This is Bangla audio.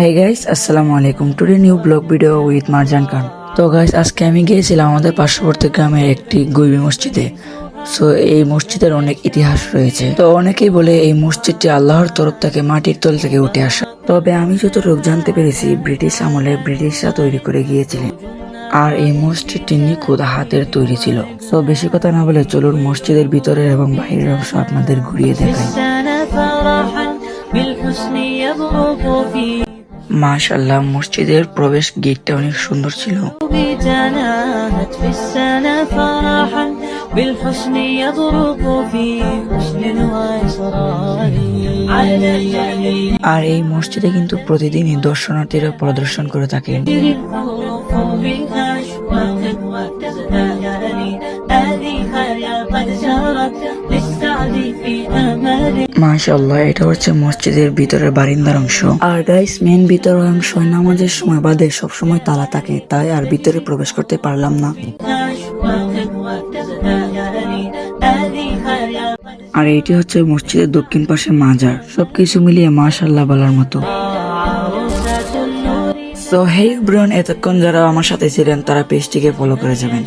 হে গাইস আসসালামু আলাইকুম। Today new vlog video with Marjan Khan তো গাইস আজকে আমি গিয়েছিলাম আমাদের পার্শ্ববর্তী গ্রামের একটি গৈবি মসজিদে। সো এই মসজিদের অনেক ইতিহাস রয়েছে। তো অনেকেই বলে এই মসজিদটি আল্লাহর তরফ থেকে মাটির তল থেকে উঠে আসা। তবে আমি যতটুকু জানতে পেরেছি, ব্রিটিশ আমলে ব্রিটিশরা তৈরি করে গিয়েছিলেন। আর এই মসজিদটি নিখুঁত হাতের তৈরি ছিল। সো বেশি কথা না বলে চলুন মসজিদের ভিতরের এবং বাইরের অংশ আপনাদের ঘুরিয়ে দেখাই। মাশাল্লাহ মসজিদের প্রবেশ গেটটা অনেক সুন্দর ছিল। আর এই মসজিদে কিন্তু প্রতিদিনই দর্শনার্থীরা প্রদর্শন করে থাকেন। মাশাল্লাহ এটা হচ্ছে মসজিদের ভিতরের বারিন্দার অংশ। আর গাইস মেন ভিতরের অংশ নামাজের সময় বাদে সবসময় তালা থাকে, তাই আর ভিতরে প্রবেশ করতে পারলাম না। আর এটি হচ্ছে মসজিদের দক্ষিণ পাশে মাজার, সবকিছু মিলিয়ে মাশাল্লাহ বলার মতো। সো হেই ব্রন এতক্ষণ যারা আমার সাথে ছিলেন, তারা পেজটিকে ফলো করে যাবেন।